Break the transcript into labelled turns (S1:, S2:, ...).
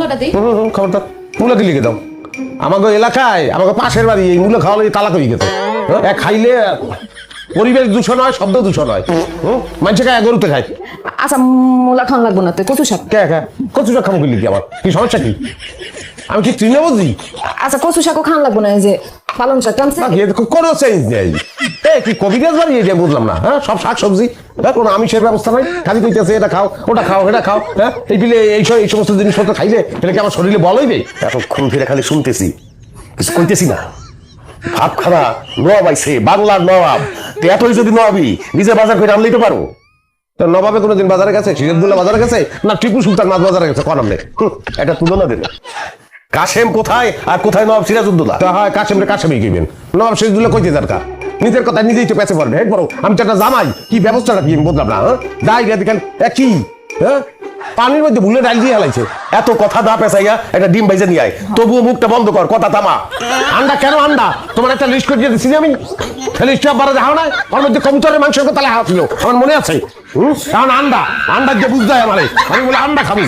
S1: মূলাটা দিই?
S2: হুম হুম মূলা কি লিখে দাও। আমাকে এলাকায় আমাকে পাশের বাড়ি এই মূলা খাওয়ালে তালাক হয়ে গেছে। হ্যাঁ, এক খাইলে পরিবেশ দূষণ হয় শব্দ দূষণ হয়। মানুষে খায় গরুতে খায়।
S1: আচ্ছা মূলা খাওয়ান লাগবো না তো কচু শাক।
S2: কে কে? কচু শাক খাব কি লিখি আমার কি সমস্যা কি? আমি কি তৃণবোধী বুঝি
S1: আচ্ছা কচু শাকও খাওয়া লাগবো না যে পালং শাক
S2: এর কোনো চেঞ্জ নেই। এ কি কবিরাজ বাড়ি এটা বুঝলাম না হ্যাঁ? সব শাক সবজি হ্যাঁ কোনো আমিষের ব্যবস্থা নাই? খালি কইতেছে এটা খাও ওটা খাও এটা খাও হ্যাঁ? এই পিলে এই সব- এই সমস্ত জিনিসপত্র খাইলে এটা কি আমার শরীরে বলই নেই এতক্ষণ ফিরে খালি শুনতেছি। কিছু কইতেছি না। ভাত খানা নবাব আইছে বাংলার নবাব। তো এতই যদি নবাবি নিজে বাজার করে আনলেই তো পারো। তো নবাবে কোনোদিন বাজারে গেছে সিরাজদুল্লাহ বাজারে গেছে না টিপু সুলতান মাছ বাজারে গেছে? কনাম নেই এটা তুলনা দেবে। কাশেম কোথায়? আর কোথায় নবাব সিরাজউদ্দৌলা? তা হয় কাশেম রে কাশেমই কিবেন। নবাব সিরাজউদ্দৌলা কইতে দরকার নিজের কথা নিজেই তো পেছে পারবে হেড বড়, আমি তো একটা জামাই। কি ব্যবস্থাটা কি আমি বললাম না হ্যাঁ? যাই গিয়ে দেখেন কি হ্যাঁ? পানির মধ্যে ভুলে ডাল দিয়ে হেলাইছে। এত কথা দা পেঁচাইয়া একটা ডিম ভাইজে নিয়ে আয়। তবুও মুখটা বন্ধ কর, কথা থামা। আন্ডা কেন আন্ডা? তোমার একটা লিস্ট করে দিয়ে দিচ্ছি আমি। লিস্ট বারা দেখাও না ওর মধ্যে কবুতরের মাংসের কথা লেখা ছিল? আমার মনে আছে। হুম? এখন আন্ডা আন্ডা যে বুঝতে হয় আমারে। আমি বলে, আন্ডা খাবি।